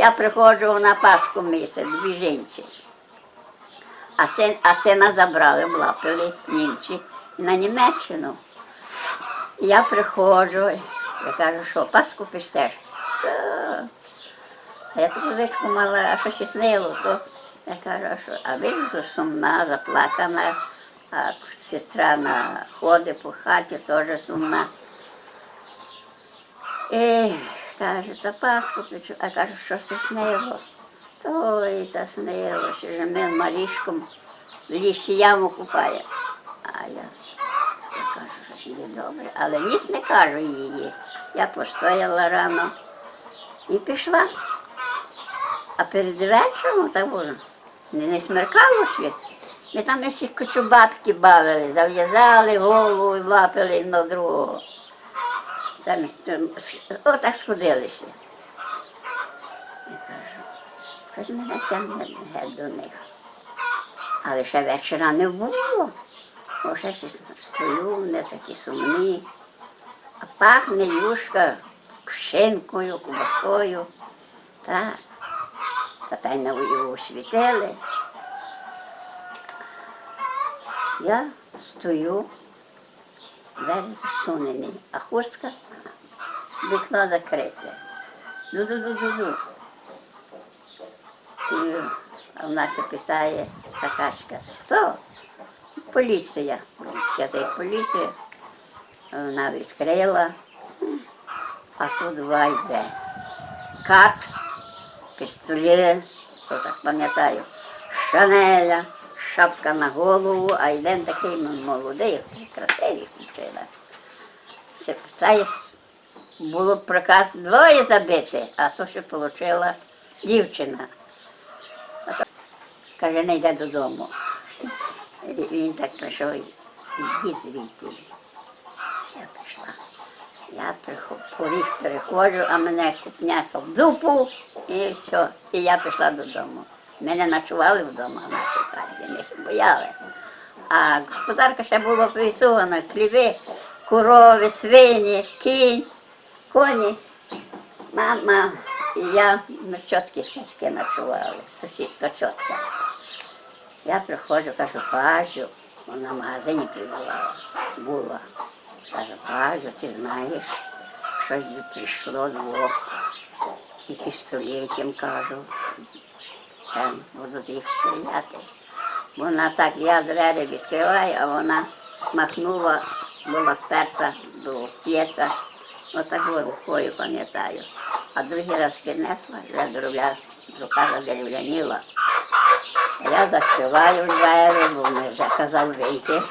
Я приходжу на Пасху місяць, дві жінці. А, син, а сина забрали, влапили німці на Німеччину. Я приходжу, я кажу, що Пасху писеш? А я таку вичку мала, а що ще снило, то я кажу, що, а ви ж сумна, заплакана, а сестра на ходить по хаті, теж сумна. І каже, та Пасху печу, а кажу, що це снило? То і та снило, що ж ми Марішком в лісі яму купає. А я кажу, що їй добре, але ніс не кажу її. Я постояла рано і пішла. А перед вечором так було, не, не смеркало ще. Ми там ще кочубабки бавили, зав'язали голову і лапили на другого. Там, там отак сходилися. Я кажу, щось мене тягне геть до них. Але ще вечора не було. Бо ще стою, вони такі сумні. А пахне юшка шинкою, кубасою. Так. Та певно його освітили. Я стою, двері засунені, а хустка, вікно закрите. Ду-ду-ду-ду-ду. А вона ще питає, Какашка, хто? Поліція. Поліція, та й поліція. Вона відкрила, а тут два йде. Кат, пістолет, то так пам'ятаю, шанеля, шапка на голову, а йден такий молодий, красивий хлопчина. Ще питає, було приказ двоє забити, а то ще отримала дівчина. А то, каже, не йде додому. І він так прийшов, іди звідти. Я пішла. Я поріг переходжу, а мене купняка в дупу і все. І я пішла додому. Мене ночували вдома в нашій хаті, ми бояли. А господарка ще була повісована, хліби, корови, свині, кінь, коні. Мама і я на чотки хачки ночували, сусід то чотка. Я приходжу, кажу, пажу, вона в магазині продавала, була. Каже, пажу, ти знаєш, би прийшло двох. І пістолетом кажу, там будуть їх стріляти. Вона так, я двері відкриваю, а вона махнула, була сперта до п'єця, отак рукою пам'ятаю. А другий раз піднесла, вже дровля, рука задерев'яніла. Я закриваю двері, бо мені вже казав вийти.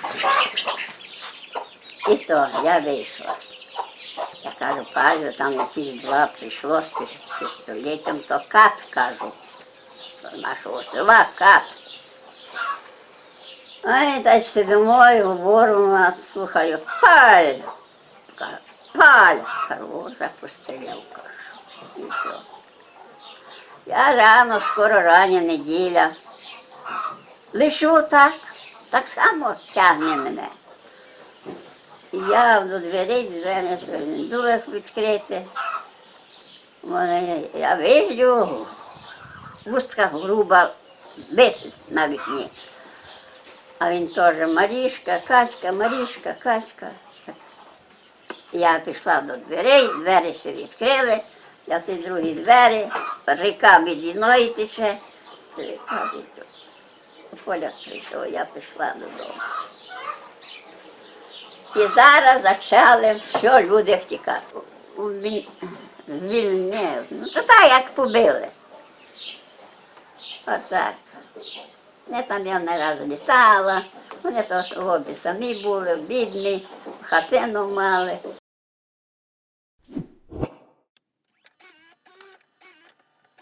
І то я вийшла. Я кажу, пажу, там якісь два прийшло з піс- пістолетом, то кат, кажу. Нашого села кат. Ой, та сидимо і говоримо, слухаю, паль. Паль. Вже постріляв, кажу. Я рано, скоро рання неділя. Лишу так, так само тягне мене. Я до дверей, двері дух відкрити. Я вижу, хустка груба висить на вікні. А він теж Марішка, Каська, Марішка, Каська. Я пішла до дверей, двері ще відкрили, я в ті другі двері, ріка відіною тече, ріка від Поля прийшов, я пішла додому. І зараз почали, що люди втікати. Звіль- Звільнив. Ну, то так, як побили. Отак. Не там я не раз літала, вони то ж обі самі були, бідні, хатину мали.